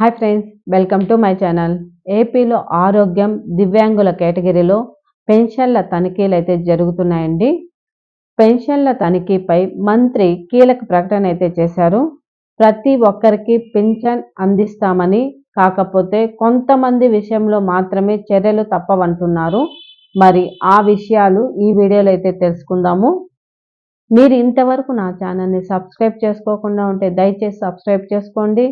Hi friends welcome to my channel ఏపీలో ఆరోగ్యం దివ్యాంగుల కేటగిరీలో పెన్షన్ల తనిఖీలు అయితే జరుగుతున్నాయండి. పెన్షన్ల తనిఖీపై మంత్రి కీలక ప్రకటన అయితే చేశారు. ప్రతి ఒక్కరికి పెన్షన్ అందిస్తామని కాకపోతే కొంతమంది విషయంలో మాత్రమే చర్యలు తప్పవంటున్నారు. మరి ఆ విషయాలు ఈ వీడియోలో అయితే తెలుసుకుందాము. మీరు ఇంతవరకు నా ఛానల్ని సబ్స్క్రైబ్ చేసుకోకుండా ఉంటే దయచేసి సబ్స్క్రైబ్ చేసుకోండి.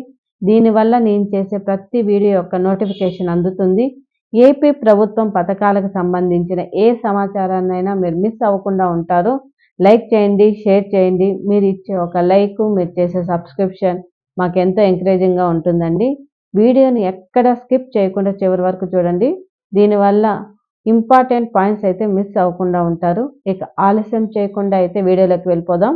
దీనివల్ల నేను చేసే ప్రతి వీడియో యొక్క నోటిఫికేషన్ అందుతుంది. ఏపీ ప్రభుత్వం పథకాలకు సంబంధించిన ఏ సమాచారాన్నైనా మీరు మిస్ అవ్వకుండా ఉంటారు. లైక్ చేయండి షేర్ చేయండి. మీరు ఇచ్చే ఒక లైక్ మీరు చేసే సబ్స్క్రిప్షన్ మాకు ఎంతో ఎంకరేజింగ్గా ఉంటుందండి. వీడియోని ఎక్కడ స్కిప్ చేయకుండా చివరి వరకు చూడండి. దీనివల్ల ఇంపార్టెంట్ పాయింట్స్ అయితే మిస్ అవ్వకుండా ఉంటారు. ఇక ఆలస్యం చేయకుండా అయితే వీడియోలోకి వెళ్ళిపోదాం.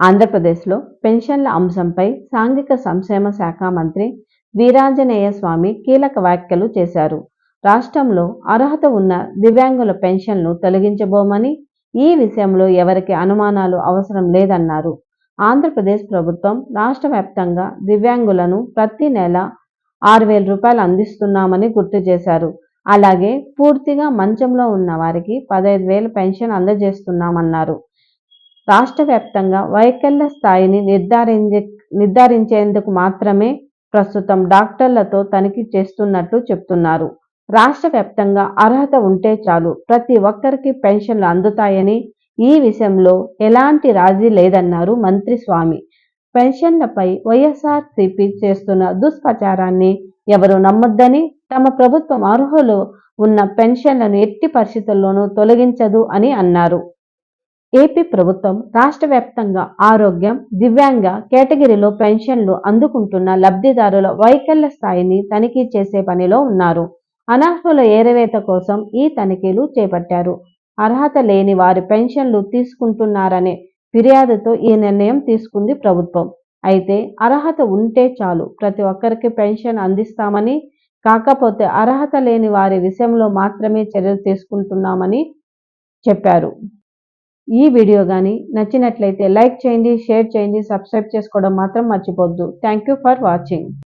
ఆంధ్రప్రదేశ్లో పెన్షన్ల అంశంపై సాంఘిక సంక్షేమ శాఖ మంత్రి వీరాంజనేయ స్వామి కీలక వ్యాఖ్యలు చేశారు. రాష్ట్రంలో అర్హత ఉన్న దివ్యాంగుల పెన్షన్లు తొలగించబోమని ఈ విషయంలో ఎవరికి అనుమానాలు అవసరం లేదన్నారు. ఆంధ్రప్రదేశ్ ప్రభుత్వం రాష్ట్ర వ్యాప్తంగా దివ్యాంగులను ప్రతి నెల ఆరు వేల రూపాయలు అందిస్తున్నామని గుర్తు చేశారు. అలాగే పూర్తిగా మంచంలో ఉన్న వారికి పదహైదు వేల పెన్షన్ అందజేస్తున్నామన్నారు. రాష్ట్ర వ్యాప్తంగా వైకల్య స్థాయిని నిర్ధారించే నిర్ధారించేందుకు మాత్రమే ప్రస్తుతం డాక్టర్లతో తనిఖీ చేస్తున్నట్లు చెప్తున్నారు. రాష్ట్ర వ్యాప్తంగా అర్హత ఉంటే చాలు ప్రతి ఒక్కరికి పెన్షన్లు అందుతాయని ఈ విషయంలో ఎలాంటి రాజీ లేదన్నారు మంత్రి స్వామి పెన్షన్లపై వైఎస్ఆర్సీపీ చేస్తున్న దుష్ప్రచారాన్ని ఎవరు నమ్మొద్దని తమ ప్రభుత్వం అర్హులు ఉన్న పెన్షన్లను ఎట్టి పరిస్థితుల్లోనూ తొలగించదు అని అన్నారు. ఏపీ ప్రభుత్వం రాష్ట్ర వ్యాప్తంగా ఆరోగ్యం దివ్యాంగ కేటగిరీలో పెన్షన్లు అందుకుంటున్న లబ్ధిదారుల వైకల్య స్థాయిని తనిఖీ చేసే పనిలో ఉన్నారు. అనర్హుల ఏరవేత కోసం ఈ తనిఖీలు చేపట్టారు. అర్హత లేని వారి పెన్షన్లు తీసుకుంటున్నారనే ఫిర్యాదుతో ఈ నిర్ణయం తీసుకుంది ప్రభుత్వం. అయితే అర్హత ఉంటే చాలు ప్రతి ఒక్కరికి పెన్షన్ అందిస్తామని కాకపోతే అర్హత లేని వారి విషయంలో మాత్రమే చర్యలు తీసుకుంటున్నామని చెప్పారు. ఈ వీడియో కానీ నచ్చినట్లయితే లైక్ చేయండి షేర్ చేయండి సబ్స్క్రైబ్ చేసుకోవడం మాత్రం మర్చిపోద్దు థ్యాంక్ యూ ఫర్ వాచింగ్